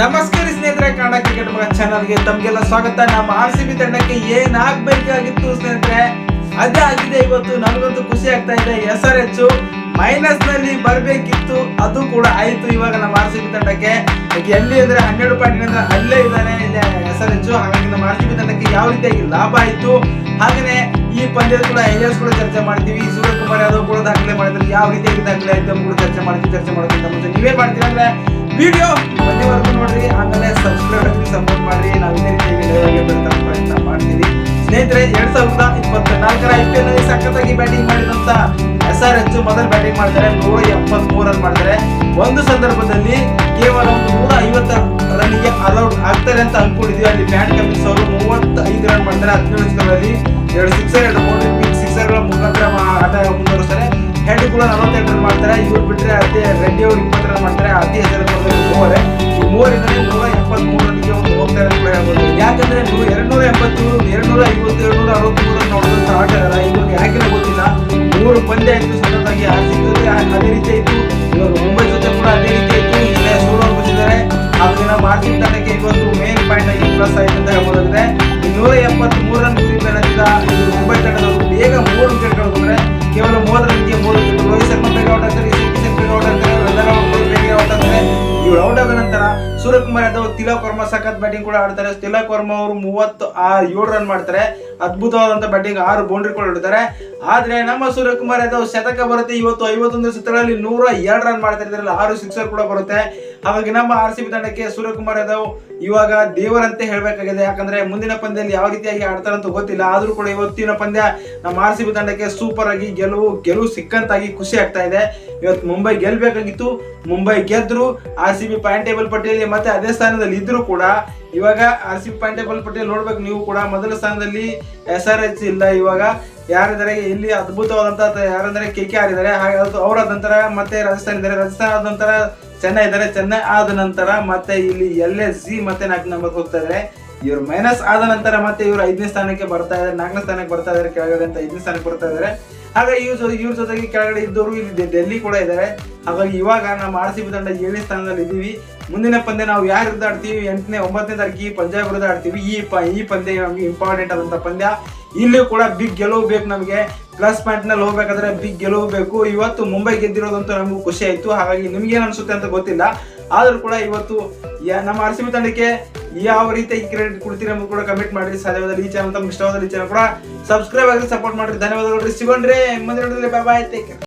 ನಮಸ್ಕಾರ ಸ್ನೇಹಿತರೆ ಕನ್ನಡ ಕ್ರಿಕೆಟ್ ಮಗ ಚಾನಲ್ಗೆ ತಮ್ಗೆಲ್ಲ ಸ್ವಾಗತ. ನಮ್ಮ ಆರ್ ಸಿ ಬಿ ತಂಡಕ್ಕೆ ಏನ್ ಆಗ್ಬೇಕಾಗಿತ್ತು ಸ್ನೇಹಿತರೆ? ಅದೇ ಆಗಿದೆ ಇವತ್ತು ನನಗಂತೂ ಖುಷಿ ಆಗ್ತಾ ಇದೆ. ಎಸ್ ಆರ್ ಎಚ್ ಮೈನಸ್ನಲ್ಲಿ ಬರ್ಬೇಕಿತ್ತು, ಅದು ಕೂಡ ಆಯ್ತು ಇವಾಗ ನಮ್ಮ ಆರ್ ಸಿ ಬಿ ತಂಡಕ್ಕೆ. ಎಲ್ಲಿ ಅಂದ್ರೆ ಹನ್ನೆರಡು ಪಾಯಿಂಟ್ ಅಲ್ಲೇ ಇದ್ದಾನೆ ಎಸ್ ಆರ್ ಎಚ್. ಹಾಗಾಗಿ ನಮ್ಮ ಆರ್ ಸಿ ಬಿ ತಂಡಕ್ಕೆ ಯಾವ ರೀತಿಯಾಗಿ ಲಾಭ ಆಯ್ತು, ಹಾಗೇನೆ ಈ ಪಂದ್ಯದ ಕೂಡ ಐಎಸ್ ಕೂಡ ಚರ್ಚೆ ಮಾಡ್ತೀವಿ. ಸೂರ್ಯಕುಮಾರ್ ಯಾದವ್ ಕೂಡ ದಾಖಲೆ ಮಾಡಿದ್ರೆ. ಯಾವ ರೀತಿಯಾಗಿ ದಾಖಲೆ ಆಯ್ತು ಕೂಡ ಚರ್ಚೆ ಮಾಡ್ತೀವಿ, ಚರ್ಚೆ ಮಾಡೋದಕ್ಕಿಂತ ಮುಂಚೆ. ನೀವೇನ್ ಮಾಡ್ತೀರಾ ಅಂದ್ರೆ ವಿಡಿಯೋ ಮಧ್ಯವರೆಗೂ ನೋಡ್ರಿ ಆಮೇಲೆ ಸಬ್ಸ್ಕ್ರೈಬ್ ಆಗಿ ಸಪೋರ್ಟ್ ಮಾಡ್ರಿ. ನಾವು ಇದೇ ರೀತಿ live ಆಗಿ ಬರುತ್ತಾ ಪ್ರಯತ್ನ ಮಾಡ್ತೀವಿ. ಸ್ನೇಹಿತರೆ, ಎರಡ್ ಸಾವಿರದ ಇಪ್ಪತ್ನಾಲ್ಕರ ಐ ಪಿ ಎಲ್ನಲ್ಲಿ ಸಖತ್ತಾಗಿ ಬ್ಯಾಟಿಂಗ್ ಮಾಡಿದಂತ ಎಸ್ ಆರ್ ಎಚ್ ಮೊದಲು ಬ್ಯಾಟಿಂಗ್ ಮಾಡ್ತಾರೆ. ನೂರ ಎಪ್ಪತ್ತ್ ರನ್ ಮಾಡ್ತಾರೆ. ಒಂದು ಸಂದರ್ಭದಲ್ಲಿ ಕೇವಲ ಒಂದು ನೂರ ಐವತ್ತ ರನ್ಗೆ ಅಲೌಡ್ ಆಗ್ತಾರೆ ಅಂತ ಅನ್ಕೊಂಡಿದ್ವಿ ಅಲ್ಲಿ ಬ್ಯಾಟ್ ಕಮಿನ್ಸ್ ಅವರು ಮೂವತ್ತೈದು ರನ್ ಮಾಡ್ತಾರೆ. ಹದಿನೇಳು ಓವರಲ್ಲಿ ಎರಡು ಸಿಕ್ಸರ್ ಎರಡು ಕೂಡ ನಲವತ್ತೆಂಟು ರನ್ ಮಾಡ್ತಾರೆ. ಇವ್ರು ಬಿಟ್ಟರೆ ಅದೇ ರೆಡ್ಡಿ ಅವರು ಇಪ್ಪತ್ತು ರನ್ ಮಾಡ್ತಾರೆ. ಅತಿ ಹೆಸರು ಮೂವರೇ. ಈ ಸೂರ್ಯಕುಮಾರ್ ಯಾದವ್ ತಿಲಕ್ ವರ್ಮಾ ಸಖತ್ ಬ್ಯಾಟಿಂಗ್ ಕೂಡ ಆಡ್ತಾರೆ. ತಿಲಕ್ ವರ್ಮಾ ಅವರು ಮೂವತ್ತು ಆರು ಏಳು ರನ್ ಮಾಡ್ತಾರೆ. ಅದ್ಭುತವಾದಂತ ಬ್ಯಾಟಿಂಗ್ ಆರು ಬೌಂಡ್ರಿ ಕೂಡ ಆಡ್ತಾರೆ ಆದ್ರೆ ನಮ್ಮ ಸೂರ್ಯಕುಮಾರ್ ಯಾದವ್ ಶತಕ ಬರುತ್ತೆ. ಇವತ್ತು ಐವತ್ತೊಂದು ಸುತ್ತಗಳಲ್ಲಿ ನೂರ ಎರಡು ರನ್ ಮಾಡ್ತಾ ಇದರಲ್ಲಿ ಆರು ಸಿಕ್ಸರ್ ಕೂಡ ಬರುತ್ತೆ. ಹಾಗಾಗಿ ನಮ್ಮ ಆರ್ ಸಿ ಬಿ ತಂಡಕ್ಕೆ ಸೂರ್ಯಕುಮಾರ್ ಯಾದವ್ ಇವಾಗ ದೇವರಂತೆ ಹೇಳಬೇಕಾಗಿದೆ. ಯಾಕಂದ್ರೆ ಮುಂದಿನ ಪಂದ್ಯದಲ್ಲಿ ಯಾವ ರೀತಿಯಾಗಿ ಆಡ್ತಾರೆ ಅಂತ ಗೊತ್ತಿಲ್ಲ. ಆದ್ರೂ ಕೂಡ ಇವತ್ತಿನ ಪಂದ್ಯ ನಮ್ಮ ಆರ್ ಸಿ ಬಿ ತಂಡಕ್ಕೆ ಸೂಪರ್ ಆಗಿ ಗೆಲುವು ಗೆಲುವು ಸಿಕ್ಕಂತಾಗಿ ಖುಷಿ ಆಗ್ತಾ ಇದೆ. ಇವತ್ತು ಮುಂಬೈ ಗೆಲ್ಬೇಕಾಗಿತ್ತು. Mumbai ಗೆದ್ರು. R C B point table ಪಟ್ಟಿಯಲ್ಲಿ ಮತ್ತೆ ಅದೇ ಸ್ಥಾನದಲ್ಲಿ ಇದ್ರು ಕೂಡ ಇವಾಗ R C B point table ಪಟ್ಟಿಯಲ್ಲಿ ನೋಡ್ಬೇಕು ನೀವು ಕೂಡ. ಮೊದಲ ಸ್ಥಾನದಲ್ಲಿ ಎಸ್ ಆರ್ ಎಚ್ ಇಲ್ಲ ಇವಾಗ. ಯಾರಿದ್ದಾರೆ? ಇಲ್ಲಿ ಅದ್ಭುತವಾದಂತಹ ಯಾರಂದ್ರೆ ಕೆ ಕೆ ಆರ್ ಇದ್ದಾರೆ. ಹಾಗೆ ಅದು ಅವರ ನಂತರ ಮತ್ತೆ ರಾಜಸ್ಥಾನ್ ಇದ್ದಾರೆ. ರಾಜಸ್ಥಾನ ಆದ ನಂತರ ಚೆನ್ನೈ ಇದ್ದಾರೆ. ಚೆನ್ನೈ ಆದ ನಂತರ ಮತ್ತೆ ಇಲ್ಲಿ ಎಲ್ ಎಸ್ ಜಿ ಮತ್ತೆ ನಾಲ್ಕು ನಂಬರ್ ಹೋಗ್ತಾ ಇದ್ದಾರೆ ಇವ್ರು ಮೈನಸ್ ಆದ ನಂತರ ಮತ್ತೆ ಇವರು ಐದನೇ ಸ್ಥಾನಕ್ಕೆ ಬರ್ತಾ ಇದ್ದಾರೆ ನಾಲ್ಕನೇ ಸ್ಥಾನಕ್ಕೆ ಬರ್ತಾ ಇದ್ದಾರೆ ಕೆಳಗಡೆ ಅಂತ ಐದನೇ ಸ್ಥಾನಕ್ಕೆ ಬರ್ತಾ ಇದ್ದಾರೆ ಹಾಗಾಗಿ ಇವ್ರ ಇವ್ರ ಜೊತೆಗೆ ಕೆಳಗಡೆ ಇದ್ದವರು ಇಲ್ಲಿ ಡೆಲ್ಲಿ ಕೂಡ ಇದ್ದಾರೆ ಹಾಗಾಗಿ ಇವಾಗ ನಮ್ಮ ಆರ್ ಸಿ ಬಿ ತಂಡ ಏಳನೇ ಸ್ಥಾನದಲ್ಲಿ ಇದ್ದೀವಿ ಮುಂದಿನ ಪಂದ್ಯ ನಾವು ಯಾರ ವಿರುದ್ಧ ಆಡ್ತೀವಿ? ಎಂಟನೇ, ಒಂಬತ್ತನೇ ತಾರೀಕಿಗೆ ಪಂಜಾಬ್ ವಿರುದ್ಧ ಆಡ್ತೀವಿ. ಈ ಪ ಈ ಪಂದ್ಯ ನಮಗೆ ಇಂಪಾರ್ಟೆಂಟ್ ಆದಂಥ ಪಂದ್ಯ. ಇಲ್ಲೂ ಕೂಡ ಬಿಗ್ ಗೆಲುವು ಬೇಕು ನಮಗೆ. ಪ್ಲಸ್ ಪಾಯಿಂಟ್ನಲ್ಲಿ ಹೋಗ್ಬೇಕಾದ್ರೆ ಬಿಗ್ ಗೆಲುವು ಬೇಕು. ಇವತ್ತು ಮುಂಬೈ ಗೆದ್ದಿರೋದಂತೂ ನಮಗೂ ಖುಷಿ ಆಯಿತು. ಹಾಗಾಗಿ ನಿಮ್ಗೇನು ಅನಿಸುತ್ತೆ ಅಂತ ಗೊತ್ತಿಲ್ಲ. ಆದರೂ ಕೂಡ ಇವತ್ತು ನಮ್ಮ ಆರ್ ಸಿ ಬಿ ತಂಡಕ್ಕೆ ಯಾವ ರೀತಿ ಕ್ರೆಡಿಟ್ ಕೊಡ್ತೀರಿ ನಮಗೆ ಕೂಡ ಕಮೆಂಟ್ ಮಾಡಿ ಸಾಧ್ಯವಾದ ಈ ಚಾನಲ್ ತಮ್ಗೆ ಇಷ್ಟವಾದ ಈ ಚಾನಲ್ ಕೂಡ ಸಬ್ಸ್ಕ್ರೈಬ್ ಆಗಿ ಸಪೋರ್ಟ್ ಮಾಡಿರಿ. ಧನ್ಯವಾದಗಳು ಸಿಗೋಣ್ರಿ. ಮುಂದಿನ ಬಾಯ್ ಬಾಯ್ ಟೇಕ್